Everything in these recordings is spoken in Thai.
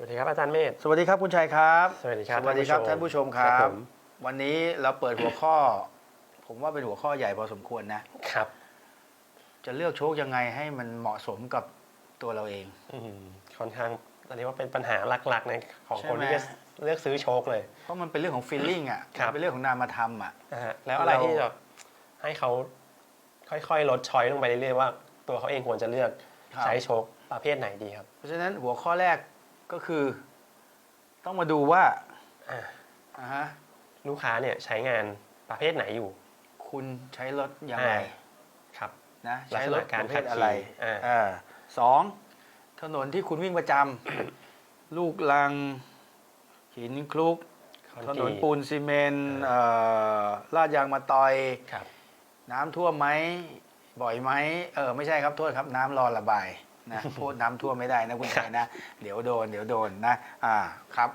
สวัสดีครับอาจารย์เมธ สวัสดีครับคุณชัยครับ สวัสดีครับสวัสดีครับท่านผู้ชมครัครับบ ผม วันนี้เราเปิดหัวข้อ ผมว่าเป็นหัวข้อใหญ่พอสมควรนะ ครับจะเลือกโชคยังไงให้มันเหมาะสมกับตัวเราเอง อืมค่อนข้างเรียกว่าเป็นปัญหาหลักๆในของใช่คนไหม ที่จะเลือกซื้อโชคเลย เพราะมันเป็นเรื่องของ feeling อะครับ มันเป็นเรื่องของนามธรรมอะ นะฮะแล้วอะไรเรา ที่จะให้เขาค่อยๆ ลดช้อยลงไปเรื่อยๆว่า ตัวเขาเองควรจะเลือกครับ ใช้โชคประเภทไหนดีครับ เพราะฉะนั้นหัวข้อแรก ก็คือ ต้องมาดูว่าอ่าอ่าฮะลูกค้าเนี่ยใช้งานประเภทไหนอยู่คุณใช้รถยังไงอ่าครับ นะลักใช้ษรณะถการประเภขับทขี่อะไรอ่าอ่าสองถนนที่คุณวิ่งประจำลูกลัง หินคลุกคอนถกนรีนตปูนซีเมนต์อ่าเอ่อลาดยางมาตอยครับน้ำท่วมไหมบ่อยไหมเออไม่ใช่ครับโทษครับ น้ำรอระบาย นะพูดน้ำท่วมไม่ได้นะคุณชายนะ เดี๋ยวโดน เดี๋ยวโดนนะ อ่าครับ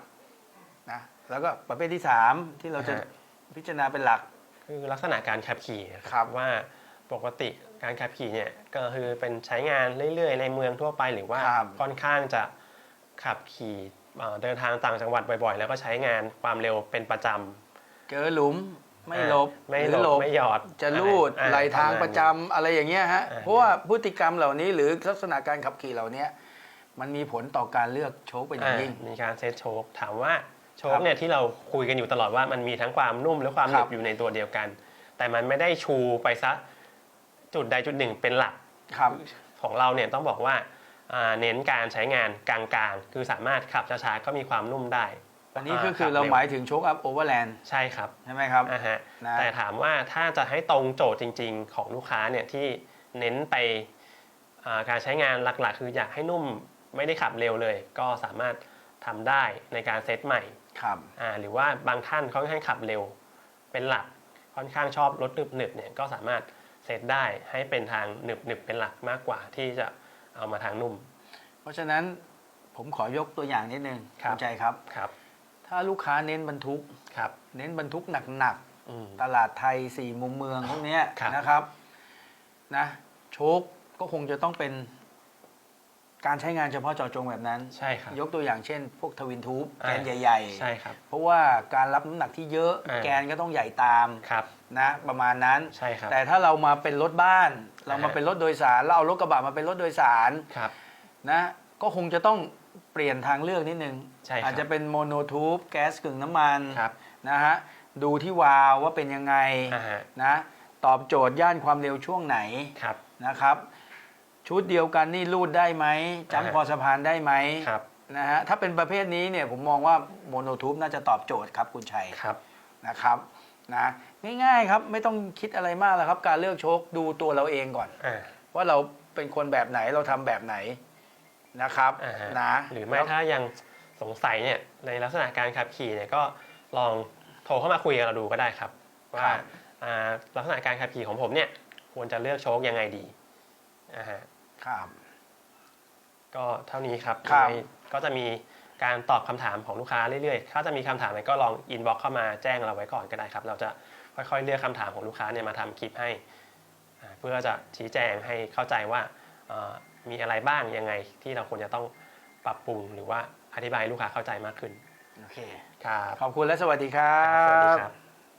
นะแล้วก็ประเภทที่สามที่เราจะอ่าฮะพิจารณาเป็นหลัก คือลักษณะการขับขี่นะคครัรับว่าปกติการขับขี่เนี่ยก็คือเป็นใช้งานเรื่อยๆ ในเมืองทั่วไปหรือว่าครับค่อนข้างจะขับขี่เอ่อเดินทางต่างจังหวัดบ่อยๆ แล้วก็ใช้งานความเร็วเป็นประจำเจอหลุม ไม่หลบไม่รือหลบไม่หยอด จะลูดอ่ไหลทางณประจำอะไรอย่างเงี้ยฮะอ่าเพราะว่าพฤติกรรมเหล่านี้หรือลักษณะการขับขี่เหล่านี้มันมีผลต่อการเลือกโชคเป็นอย่างยิ่งอ่ามีการเซตโชคถามว่าโชครัคบเนี่ยที่เราคุยกันอยู่ตลอดว่ามันมีทั้งความนุ่มและความหครันึบบอยู่ในตัวเดียวกัน แต่มันไม่ได้ชูไปซะจุดใดจุดหนึ่งเป็นหลักครับของเราเนี่ยต้องบอกว่าอ่าเน้นการใช้งานกลางๆ คือสามารถขับช้าๆก็มีความนุ่มได้ อันนี้ก็คือเราหมายถึงโชคอัพโอเวอร์แลนด์ใช่ครับใช่ไหมครับอ่าฮะนะแต่ถามว่าถ้าจะให้ตรงโจทย์จริง ๆ ของลูกค้าเนี่ยที่เน้นไปอ่าการใช้งานหลักๆ คืออยากให้นุ่มไม่ได้ขับเร็วเลย ก็สามารถทำได้ในการเซตใหม่ครับอ่าหรือว่าบางท่านค่อนข้างขับเร็ว เป็นหลักค่อนข้างชอบรถหนึบๆเนี่ยก็สามารถเซตได้ให้เป็นทางหนึบๆเป็นหลักมากกว่าที่จะเอามาทางนุ่ม เพราะฉะนั้นผมขอยกตัวอย่างนิดนึงครับณใจครับครับ ถ้าลูกค้าเน้นบรรทุก ครับ เน้นบรรทุกหนักอืม ๆ ตลาดไทยสี่มุมเมืองพวกเนี้ยครับ นะครับนะโชคก็คงจะต้องเป็น การใช้งานเฉพาะเจาะจงแบบนั้น ใช่ครับ ยกตัวอย่างเช่น พวกทวินทูบอ่า แกนใหญ่ ใช่ครับ ๆ เพราะว่าการรับน้ำหนักที่เยอะ อ่า แกนก็ต้องใหญ่ตามครับ นะประมาณนั้น ใช่ครับ แต่ถ้าเรามาเป็นรถบ้าน เรามาอ่าเป็นรถโดยสารเราเอารถกระบะมาเป็นรถโดยสาร ครับ นะก็คงจะต้อง เปลี่ยนทางเลือกนิดนึง ใช่ครับอาจจะเป็นโมโนทูบแก๊สกึ่งน้ำมันครับ นะฮะดูที่วาล์วว่าเป็นยังไงอ่าฮะนะตอบโจทย์ย่านความเร็วช่วงไหนครับ นะครับ ชุดเดียวกันนี่รูดได้ไหมอ่าจำคอสะพานได้ไหมครับนะฮะถ้าเป็นประเภทนี้เนี่ยผมมองว่าโมโนทูบน่าจะตอบโจทย์ครับคุณชัย ครับนะครับนะง่ายๆครับไม่ต้องคิดอะไรมากแล้วครับ การเลือกโชคดูตัวเราเองก่อน อ่าว่าเราเป็นคนแบบไหนเราทำแบบไหน นะครับอ่าฮะนะ หรือไม่แล้วถ้ายังสงสัยเนี่ยในลักษณะการขับขี่เนี่ยก็ลองโทรเข้ามาคุยกับเราดูก็ได้ครับ ว่าอ่าลักษณะการขับขี่ของผมเนี่ยควรจะเลือกโชคยังไงดีอ่าฮะครับ ก็เท่านี้ครับครับ ยังไงก็จะมีการตอบคำถามของลูกค้าเรื่อยๆ ถ้าจะมีคำถามอะไรก็ลองอินบ็อกเข้ามาแจ้งเราไว้ก่อนก็ได้ครับ เราจะค่อยๆเลือกคำถามของลูกค้าเนี่ยมาทำคลิปให้อ่าเพื่อจะชี้แจงให้เข้าใจว่าเอ่อ มีอะไรบ้างยังไงที่เราควรจะต้องปรับปรุงหรือว่าอธิบายให้ลูกค้าเข้าใจมากขึ้น โอเค ครับ ขอบคุณและสวัสดีครัสวัสดีบ ครับ